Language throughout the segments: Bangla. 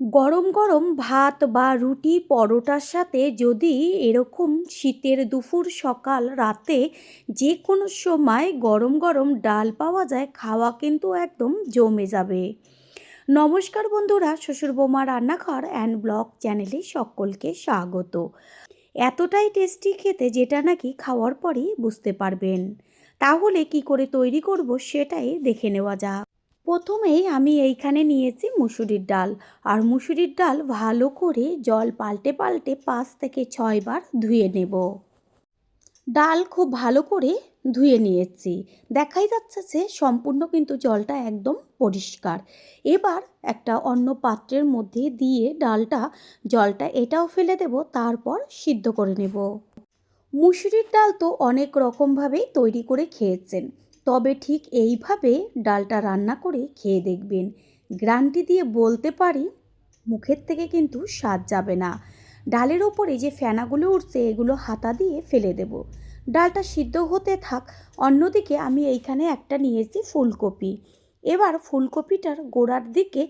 গরম গরম ভাত বা রুটি পরোটার সাথে যদি এরকম শীতের দুপুর সকাল রাতে যে কোনো সময় গরম গরম ডাল পাওয়া যায়, খাওয়া কিন্তু একদম জমে যাবে। নমস্কার বন্ধুরা, শ্বশুর বৌমা রান্নাঘর অ্যান্ড ব্লগ চ্যানেলে সকলকে স্বাগত। এতটাই টেস্টি খেতে যেটা নাকি খাওয়ার পরই বুঝতে পারবেন। তাহলে কি করে তৈরি করব সেটাই দেখে নেওয়া যাক। প্রথমেই আমি এইখানে নিয়েছি মুসুরির ডাল। আর মুসুরির ডাল ভালো করে জল পাল্টে পাল্টে পাঁচ থেকে ছয়বার ধুয়ে নেব। ডাল খুব ভালো করে ধুয়ে নিয়েছি। দেখাই যাচ্ছে যে সম্পূর্ণ কিন্তু জলটা একদম পরিষ্কার। এবার একটা অন্য পাত্রের মধ্যে দিয়ে ডালটা, জলটা এটাও ফেলে দেব, তারপর সিদ্ধ করে নেব। মুসুরির ডাল তো অনেক রকমভাবেই তৈরি করে খেয়েছেন। তবে ঠিক এইভাবে ডালটা রান্না করে খেয়ে দেখবেন। গ্রান্টি দিয়ে বলতে পারি, মুখের থেকে কিন্তু স্বাদ যাবে না। ডালের ওপরে যে ফেনাগুলো উঠছে, এগুলো হাতা দিয়ে ফেলে দেব। ডালটা সিদ্ধ হতে থাক, অন্যদিকে আমি এইখানে একটা নিয়েছি ফুলকপি। এবার ফুলকপিটার গোড়ার দিকে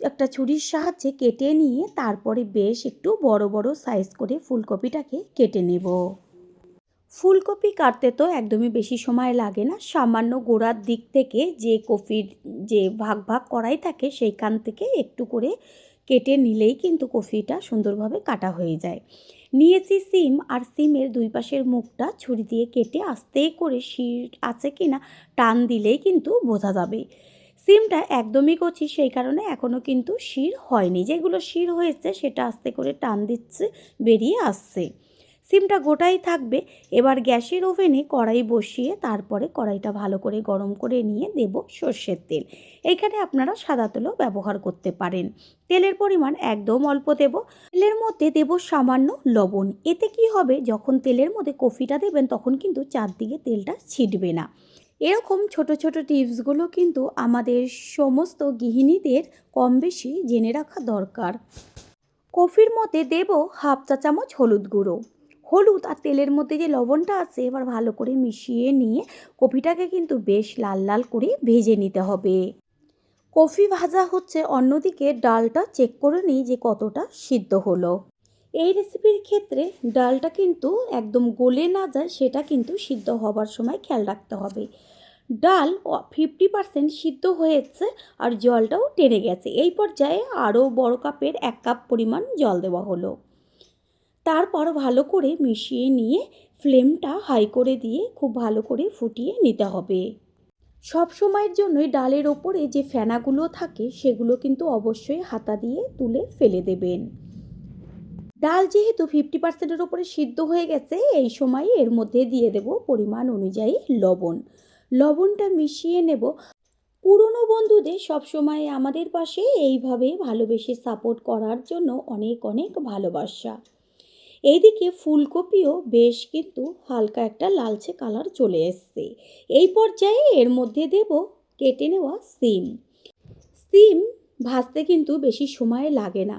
একটা ছুরির সাহায্যে কেটে নিয়ে তারপরে বেশ একটু বড় বড় সাইজ করে ফুলকপিটাকে কেটে নেব। ফুলকপি কাটতে তো একদমই বেশি সময় লাগে না। সামান্য গোড়ার দিক থেকে যে কপির যে ভাগ ভাগ করাই থাকে সেইখান থেকে একটু করে কেটে নিলেই কিন্তু কফিটা সুন্দরভাবে কাটা হয়ে যায়। নিয়েছি সিম আর সিমের দুই পাশের মুখটা ছুরি দিয়ে কেটে আস্তে করে শির আছে কি না টান দিলেই কিন্তু বোঝা যাবে। সিমটা একদমই কচি, সেই কারণে এখনও কিন্তু শির হয়নি। যেগুলো শির হয়েছে সেটা আস্তে করে টান দিচ্ছে, বেরিয়ে আসছে। সিমটা গোটাই থাকবে। এবার গ্যাসের ওভেনে কড়াই বসিয়ে তারপরে কড়াইটা ভালো করে গরম করে নিয়ে দেব সর্ষের তেল। এইখানে আপনারা সাদা তেলও ব্যবহার করতে পারেন। তেলের পরিমাণ একদম অল্প দেব। তেলের মধ্যে দেব সামান্য লবণ। এতে কি হবে? যখন তেলের মধ্যে কফিটা দেবেন, তখন কিন্তু চারদিকে তেলটা ছিটবে না। এরকম ছোট ছোট টিপসগুলো কিন্তু আমাদের সমস্ত গৃহিণীদের কম বেশি জেনে রাখা দরকার। কফির মধ্যে দেব হাফ চা চামচ হলুদ গুঁড়ো। হলুদ আর তেলের মধ্যে যে লবণটা আছে, এবার ভালো করে মিশিয়ে নিয়ে কফিটাকে কিন্তু বেশ লাল লাল করে ভেজে নিতে হবে। কফি ভাজা হচ্ছে অন্যদিকে ডালটা চেক করে নিই যে কতটা সিদ্ধ হলো। এই রেসিপির ক্ষেত্রে ডালটা কিন্তু একদম গলে না যায়, সেটা কিন্তু সিদ্ধ হবার সময় খেয়াল রাখতে হবে। ডাল ফিফটি পারসেন্ট সিদ্ধ হয়েছে আর জলটাও টেনে গেছে। এই পর্যায়ে আরও বড় কাপের এক কাপ পরিমাণ জল দেওয়া হলো। তারপর ভালো করে মিশিয়ে নিয়ে ফ্লেমটা হাই করে দিয়ে খুব ভালো করে ফুটিয়ে নিতে হবে। সব সময়ের জন্যই ডালের ওপরে যে ফেনাগুলো থাকে সেগুলো কিন্তু অবশ্যই হাতা দিয়ে তুলে ফেলে দেবেন। ডাল যেহেতু ফিফটি পার্সেন্টের ওপরে সিদ্ধ হয়ে গেছে, এই সময় এর মধ্যে দিয়ে দেব পরিমাণ অনুযায়ী লবণ। লবণটা মিশিয়ে নেব। পুরনো বন্ধুদের সবসময় আমাদের পাশে এইভাবে ভালোবেসে সাপোর্ট করার জন্য অনেক অনেক ভালোবাসা। এইদিকে ফুলকপিও বেশ কিন্তু হালকা একটা লালচে কালার চলে এসছে। এই পর্যায়ে এর মধ্যে দেব কেটে নেওয়া সিম। সিম ভাজতে কিন্তু বেশি সময় লাগে না।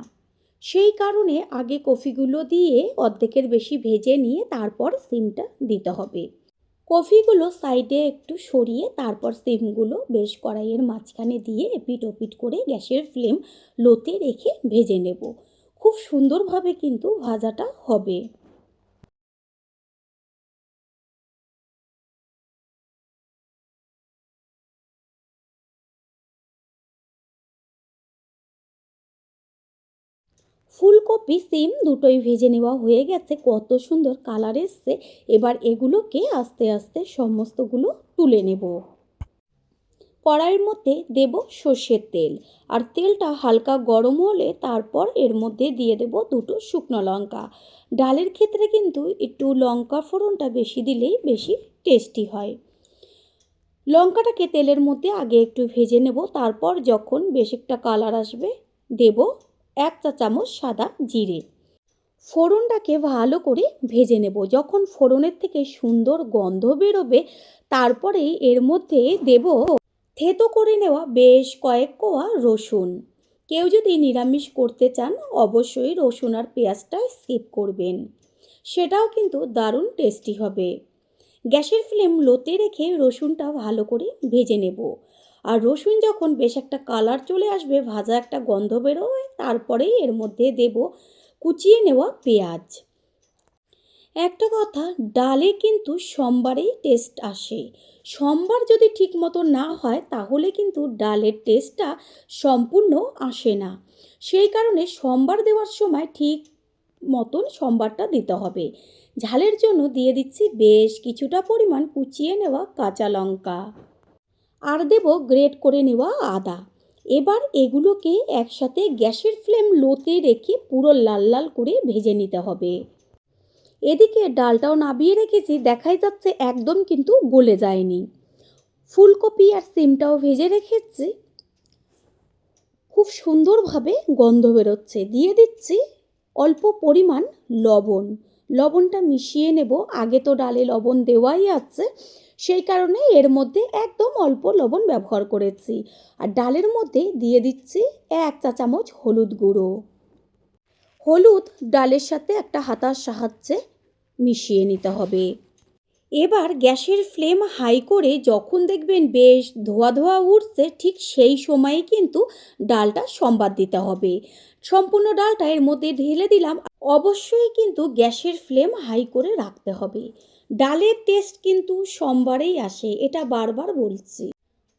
সেই কারণে আগে কফিগুলো দিয়ে অর্ধেকের বেশি ভেজে নিয়ে তারপর সিমটা দিতে হবে। কফিগুলো সাইডে একটু সরিয়ে তারপর সিমগুলো বেশ কড়াইয়ের মাঝখানে দিয়ে এপিট ওপিট করে গ্যাসের ফ্লেম লোতে রেখে ভেজে নেব। খুব সুন্দরভাবে কিন্তু ভাজাটা হবে। ফুলকপি সিম দুটোই ভেজে নেওয়া হয়ে গেছে, কত সুন্দর কালার এসছে। এবার এগুলোকে আস্তে আস্তে সমস্তগুলো তুলে নেব। কড়াইয়ের মধ্যে দেব সর্ষের তেল। আর তেলটা হালকা গরম হলে তারপর এর মধ্যে দিয়ে দেব দুটো শুকনো লঙ্কা। ডালের ক্ষেত্রে কিন্তু একটু লঙ্কা ফোড়নটা বেশি দিলেই বেশি টেস্টি হয়। লঙ্কাটাকে তেলের মধ্যে আগে একটু ভেজে নেব, তারপর যখন বেশ একটা কালার আসবে, দেব এক চা চামচ সাদা জিরে। ফোড়নটাকে ভালো করে ভেজে নেব। যখন ফোড়নের থেকে সুন্দর গন্ধ বেরোবে তারপরে এর মধ্যে দেব থেতো করে নেওয়া বেশ কয়েক কোয়া রসুন। কেউ যদি নিরামিষ করতে চান, অবশ্যই রসুন আর পেঁয়াজটা স্কিপ করবেন। সেটাও কিন্তু দারুণ টেস্টি হবে। গ্যাসের ফ্লেম লোতে রেখে রসুনটা ভালো করে ভেজে নেব। আর রসুন যখন বেশ একটা কালার চলে আসবে, ভাজা একটা গন্ধ বেরোয়, তারপরেই এর মধ্যে দেব কুচিয়ে নেওয়া পেঁয়াজ। একটা কথা, ডালে কিন্তু সোমবারেই টেস্ট আসে। সোমবার যদি ঠিক মতো না হয়, তাহলে কিন্তু ডালের টেস্টটা সম্পূর্ণ আসে না। সেই কারণে সোমবার দেওয়ার সময় ঠিক মতন সোমবারটা দিতে হবে। ঝালের জন্য দিয়ে দিচ্ছি বেশ কিছুটা পরিমাণ কুচিয়ে নেওয়া কাঁচা লঙ্কা। আর দেব গ্রেট করে নেওয়া আদা। এবার এগুলোকে একসাথে গ্যাসের ফ্লেম লোতে রেখে পুরো লাল লাল করে ভেজে নিতে হবে। এদিকে ডালটাও নাবিয়ে রেখেছি, দেখাই যাচ্ছে একদম কিন্তু গলে যায়নি। ফুলকপি আর সিমটাও ভেজে রেখেছি। খুব সুন্দরভাবে গন্ধ বেরোচ্ছে। দিয়ে দিচ্ছি অল্প পরিমাণ লবণ। লবণটা মিশিয়ে নেব। আগে তো ডালে লবণ দেওয়াই আছে। সেই কারণে এর মধ্যে একদম অল্প লবণ ব্যবহার করেছি। আর ডালের মধ্যে দিয়ে দিচ্ছি এক চা চামচ হলুদ গুঁড়ো। হলুদ ডালের সাথে একটা হাতার সাহায্যে মিশিয়ে নিতে হবে। এবার গ্যাসের ফ্লেম হাই করে যখন দেখবেন বেশ ধোয়া ধোয়া উঠছে, ঠিক সেই সময়ে কিন্তু ডালটা সম্বাদ দিতে হবে। সম্পূর্ণ ডালটা এর মধ্যে ঢেলে দিলাম। অবশ্যই কিন্তু গ্যাসের ফ্লেম হাই করে রাখতে হবে। ডালের টেস্ট কিন্তু সোমবারেই আসে, এটা বারবার বলছি।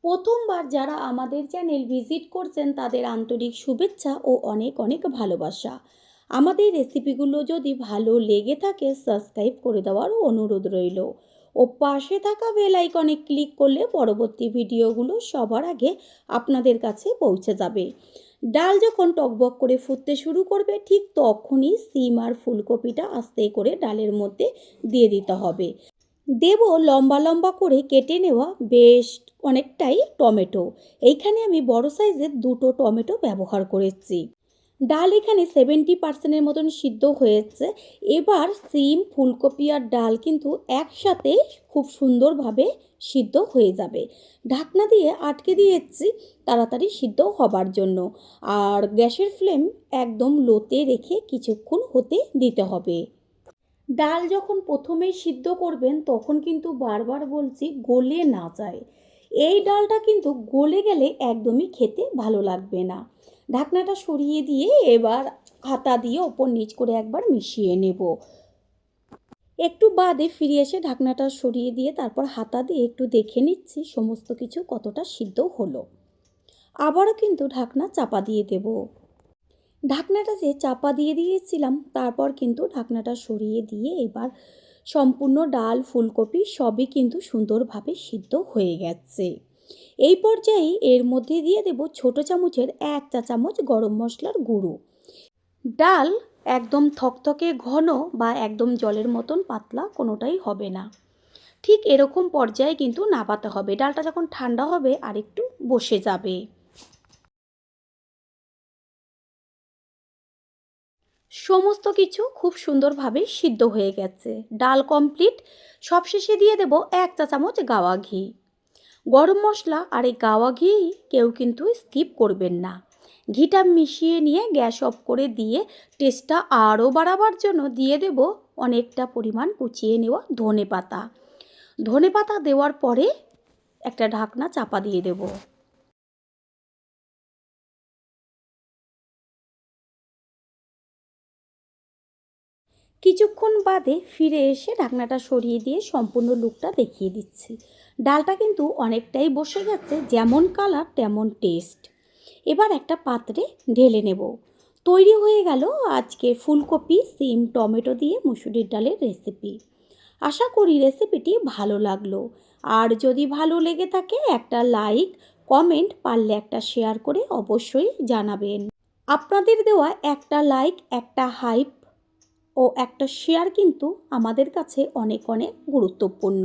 প্রথমবার যারা আমাদের চ্যানেল ভিজিট করছেন, তাদের আন্তরিক শুভেচ্ছা ও অনেক অনেক ভালোবাসা। আমাদের রেসিপিগুলো যদি ভালো লেগে থাকে সাবস্ক্রাইব করে দেওয়ার অনুরোধ রইল। ও পাশে থাকা বেল আইকনে ক্লিক করলে পরবর্তী ভিডিওগুলো সবার আগে আপনাদের কাছে পৌঁছে যাবে। ডাল যখন টকবক করে ফুটতে শুরু করবে, ঠিক তখনই সিম আর ফুলকপিটা আস্তে করে ডালের মধ্যে দিয়ে দিতে হবে। দেব লম্বা লম্বা করে কেটে নেওয়া বেশ অনেকটাই টমেটো। এইখানে আমি বড় সাইজের দুটো টমেটো ব্যবহার করেছি। ডাল এখানে সেভেন্টি পার্সেন্টের মতন সিদ্ধ হয়েছে। এবার সিম, ফুলকপি আর ডাল কিন্তু একসাথে খুব সুন্দরভাবে সিদ্ধ হয়ে যাবে। ঢাকনা দিয়ে আটকে দিয়েছি তাড়াতাড়ি সিদ্ধ হবার জন্য। আর গ্যাসের ফ্লেম একদম লোতে রেখে কিছুক্ষণ হতে দিতে হবে। ডাল যখন প্রথমেই সিদ্ধ করবেন, তখন কিন্তু বারবার বলছি গলে না যায়। এই ডালটা কিন্তু গলে গেলে একদমই খেতে ভালো লাগবে না। ঢাকনাটা সরিয়ে দিয়ে এবার হাতা দিয়ে ওপর নিচ করে একবার মিশিয়ে নেব। একটু বাদে ফিরে এসে ঢাকনাটা সরিয়ে দিয়ে তারপর হাতা দিয়ে একটু দেখে নিচ্ছি সমস্ত কিছু কতটা সিদ্ধ হলো। আবারও কিন্তু ঢাকনা চাপা দিয়ে দেব। ঢাকনাটা যে চাপা দিয়ে দিয়েছিলাম, তারপর কিন্তু ঢাকনাটা সরিয়ে দিয়ে এবার সম্পূর্ণ ডাল, ফুলকপি সবই কিন্তু সুন্দরভাবে সিদ্ধ হয়ে গেছে। এই পর্যায়ে এর মধ্যে দিয়ে দেব ছোট চামচের এক চা চামচ গরম মশলার গুঁড়ো। ডাল একদম থকথকে ঘন বা একদম জলের মতন পাতলা কোনোটাই হবে না। ঠিক এরকম পর্যায়ে কিন্তু নাবাতে হবে। ডালটা যখন ঠান্ডা হবে আর একটু বসে যাবে। সমস্ত কিছু খুব সুন্দরভাবে সিদ্ধ হয়ে গেছে। ডাল কমপ্লিট। সবশেষে দিয়ে দেব এক চা চামচ গাওয়া ঘি। গরম মশলা আর এই গাওয়া ঘি কেউ কিন্তু স্কিপ করবেন না। ঘিটা মিশিয়ে নিয়ে গ্যাস অফ করে দিয়ে টেস্টটা আরও বাড়াবার জন্য দিয়ে দেব অনেকটা পরিমাণ কুচিয়ে নেওয়া ধনে পাতা। ধনে পাতা দেওয়ার পরে একটা ঢাকনা চাপা দিয়ে দেব। কিছুক্ষণ বাদে ফিরে এসে ঢাকনাটা সরিয়ে দিয়ে সম্পূর্ণ লুকটা দেখিয়ে দিচ্ছি। ডালটা কিন্তু অনেকটাই বসে গেছে, যেমন কালার, তেমন টেস্ট এবার একটা পাত্রে ঢেলে নেব। তৈরি হয়ে গেল আজকে ফুলকপি, সিম, টমেটো দিয়ে মুসুরির ডালের রেসিপি আশা করি রেসিপিটি ভালো লাগল। আর যদি ভালো লেগে থাকে, একটা লাইক কমেন্ট পারলে একটা শেয়ার করে অবশ্যই জানাবেন। আপনাদের দেওয়া একটা লাইক একটা হাইপ ও একটা শেয়ার কিন্তু আমাদের কাছে অনেক অনেক গুরুত্বপূর্ণ।